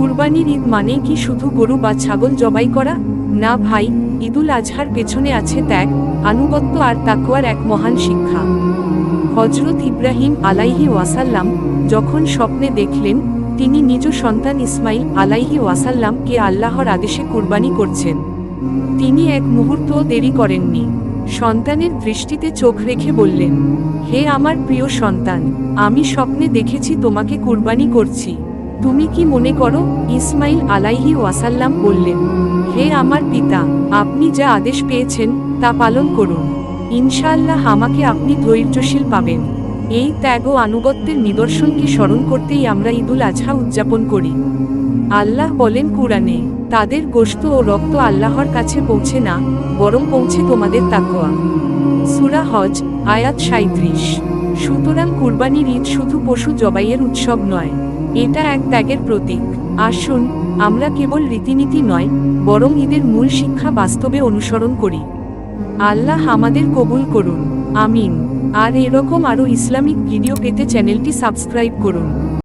কুরবানির ঈদ মানে কি শুধু গরু বা ছাগল জবাই করা? না ভাই, ঈদুল আজহার পেছনে আছে ত্যাগ, আনুগত্য আর তাকুয়ার এক মহান শিক্ষা। হজরত ইব্রাহিম আলাইহি ওয়াসাল্লাম যখন স্বপ্নে দেখলেন, তিনি নিজ সন্তান ইসমাইল আলাইহি ওয়াসাল্লামকে আল্লাহর আদেশে কুরবানি করছেন। তিনি এক মুহূর্তও দেরি করেননি। সন্তানের দৃষ্টিতে চোখ রেখে বললেন, হে আমার প্রিয় সন্তান, আমি স্বপ্নে দেখেছি তোমাকে কুরবানি করছি। তুমি কি মনে করো, ইসমাইল আলাইহি ওয়াসাল্লাম বললেন, হে আমার পিতা, আপনি যা আদেশ পেয়েছেন, তা পালন করুন। ইনশাআল্লাহ আমাকে আপনি ধৈর্যশীল পাবেন। এই ত্যাগ ও আনুগত্যের নিদর্শনকে স্মরণ করতেই আমরা ঈদুল আজহা উদযাপন করি। আল্লাহ বলেন কুরআনে, তাদের গোশত ও রক্ত আল্লাহর কাছে পৌঁছে না, বরং পৌঁছে তোমাদের তাকওয়া। সুরা হজ, আয়াত সাঁত্রিশ সুতরাং কুরবানির ঈদ শুধু পশু জবাইয়ের উৎসব নয় এটা এক ত্যাগের প্রতীক। আসুন, আমরা কেবল রীতিনীতি নয়, বরং ঈদের মূল শিক্ষা বাস্তবে অনুসরণ করি। আল্লাহ আমাদের কবুল করুন। আমিন। আর এরকম আরও ইসলামিক ভিডিও পেতে চ্যানেলটি সাবস্ক্রাইব করুন।